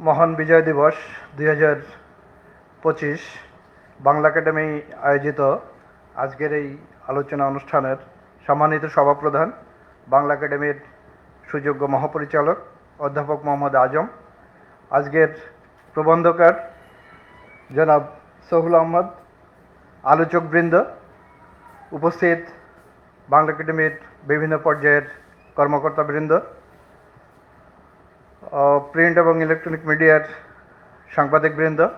মহান বিজয় দিবস দুই হাজার পঁচিশ বাংলা একাডেমি আয়োজিত আজকের এই আলোচনা অনুষ্ঠানের সম্মানিত সভাপ্রধান বাংলা একাডেমির সুযোগ্য মহাপরিচালক অধ্যাপক মোহাম্মদ আজম, আজকের প্রবন্ধকার জনাব সহুল আহমদ, আলোচকবৃন্দ উপস্থিত বাংলা একাডেমির বিভিন্ন পর্যায়ের কর্মকর্তাবৃন্দ প্রিন্ট এবং ইলেকট্রনিক মিডিয়ার সাংবাদিকবৃন্দ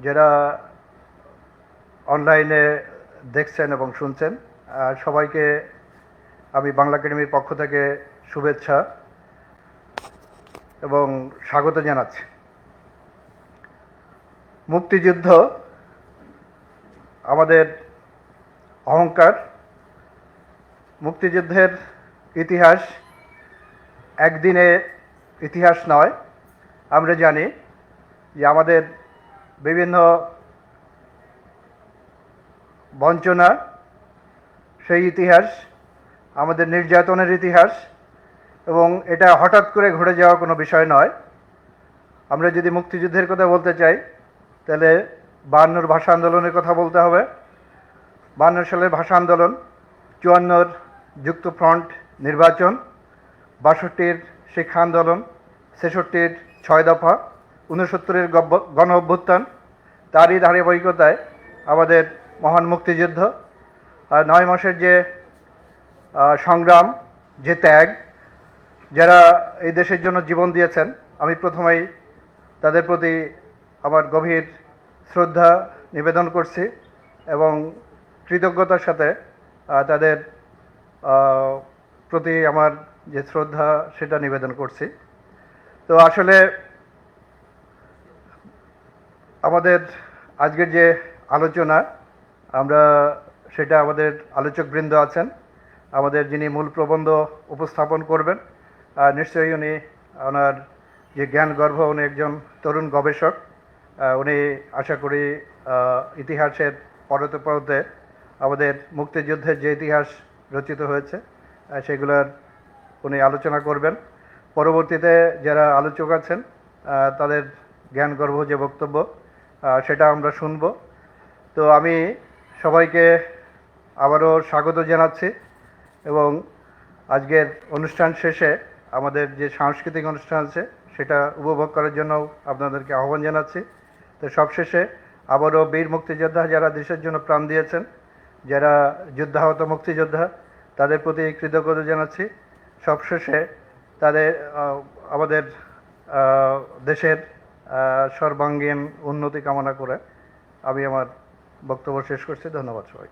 যারা অনলাইনে দেখছেন এবং শুনছেন আহ, সবাইকে আমি বাংলা একাডেমির পক্ষ থেকে শুভেচ্ছা এবং স্বাগত জানাচ্ছি। মুক্তিযুদ্ধ আমাদের অহংকার মুক্তিযুদ্ধের ইতিহাস একদিনে ইতিহাস নয়, আমরা জানি যে আমাদের বিভিন্ন বঞ্চনা, সেই ইতিহাস, আমাদের নির্যাতনের ইতিহাস, এবং এটা হঠাৎ করে ঘটে যাওয়া কোনো বিষয় নয়। আমরা যদি মুক্তিযুদ্ধের কথা বলতে চাই, তাহলে বায়ান্নর ভাষা আন্দোলনের কথা বলতে হবে। বায়ান্ন সালের ভাষা আন্দোলন, চুয়ান্নর যুক্তফ্রন্ট নির্বাচন, বাষট্টির শিক্ষা আন্দোলন, ছেষট্টির ছয় দফা উনসত্তরের গণ অভ্যুত্থান, তারই ধারাবাহিকতায় আমাদের মহান মুক্তিযুদ্ধ, আর নয় মাসের যে সংগ্রাম, যে ত্যাগ, যারা এই দেশের জন্য জীবন দিয়েছেন, আমি প্রথমেই তাদের প্রতি আমার গভীর শ্রদ্ধা নিবেদন করছি এবং কৃতজ্ঞতার সাথে তাদের প্রতি আমার যে শ্রদ্ধা সেটা নিবেদন করছি। তো আসলে আমাদের আজকের যে আলোচনা আমরা সেটা আমাদের আলোচকবৃন্দ আছেন আমাদের যিনি মূল প্রবন্ধ উপস্থাপন করবেন আহ, নিশ্চয়ই উনি ওনার যে জ্ঞান গর্ভ উনি একজন তরুণ গবেষক উনি আশা করি ইতিহাসের পরতে পরতে আমাদের মুক্তিযুদ্ধের যে ইতিহাস রচিত হয়েছে সেগুলোর উনি আলোচনা করবেন। পরবর্তীতে যারা আলোচক আছেন তাদের জ্ঞানগর্ভ যে বক্তব্য সেটা আমরা শুনব। তো আমি সবাইকে আবারও স্বাগত জানাচ্ছি এবং আজকের অনুষ্ঠান শেষে আমাদের যে সাংস্কৃতিক অনুষ্ঠান আছে, সেটা উপভোগ করার জন্য আপনাদেরকে আহ্বান জানাচ্ছি। তো সবশেষে আবারও বীর মুক্তিযোদ্ধা যারা দেশের জন্য প্রাণ দিয়েছেন, যারা যুদ্ধাহত মুক্তিযোদ্ধা, তাদের প্রতি কৃতজ্ঞতা জানাচ্ছি। সবশেষে তাদের আমাদের দেশের সর্বাঙ্গীন উন্নতি কামনা করে আমি আমার বক্তব্য শেষ করছি। ধন্যবাদ সবাই